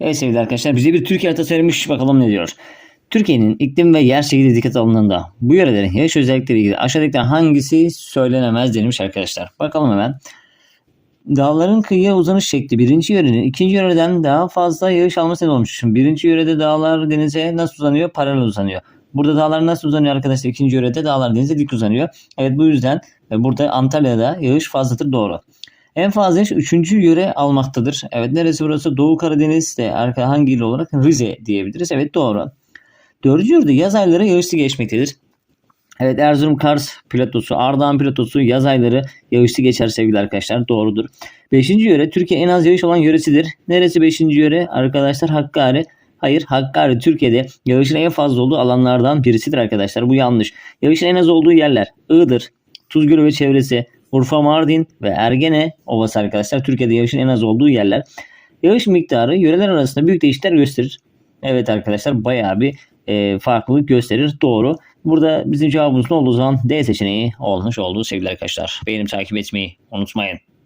Evet sevgili arkadaşlar bize bir Türkiye haritası verilmiş bakalım ne diyor. Türkiye'nin iklim ve yer şekli dikkat alındığında bu yörelerin yağış özellikleri ilgili aşağıdakilerden hangisi söylenemez denilmiş arkadaşlar. Bakalım hemen. Dağların kıyıya uzanış şekli birinci yörenin ikinci yöreden daha fazla yağış alması neden olmuş. Birinci yörede dağlar denize nasıl uzanıyor? Paralel uzanıyor. Burada dağlar nasıl uzanıyor arkadaşlar? İkinci yörede dağlar denize dik uzanıyor. Evet bu yüzden burada Antalya'da yağış fazladır doğru. En fazla yağış 3. yöre almaktadır. Evet neresi burası? Doğu Karadeniz'de arka hangi il olarak? Rize diyebiliriz. Evet doğru. Dördüncü yörede yaz ayları yağışlı geçmektedir. Evet Erzurum Kars platosu, Ardahan platosu yaz ayları yağışlı geçer sevgili arkadaşlar. Doğrudur. Beşinci yöre Türkiye en az yağış olan yöresidir. Neresi beşinci yöre? Arkadaşlar Hakkari. Hayır Hakkari Türkiye'de yağışın en fazla olduğu alanlardan birisidir arkadaşlar. Bu yanlış. Yağışın en az olduğu yerler Iğdır, Tuzgölü ve çevresi, Urfa, Mardin ve Ergene Ovası arkadaşlar. Türkiye'de yağışın en az olduğu yerler. Yağış miktarı yöreler arasında büyük değişiklikler gösterir. Evet arkadaşlar bayağı bir e, farklılık gösterir. Doğru. Burada bizim cevabımız ne olduğu zaman D seçeneği olmuş oldu sevgili arkadaşlar. Beğenip takip etmeyi unutmayın.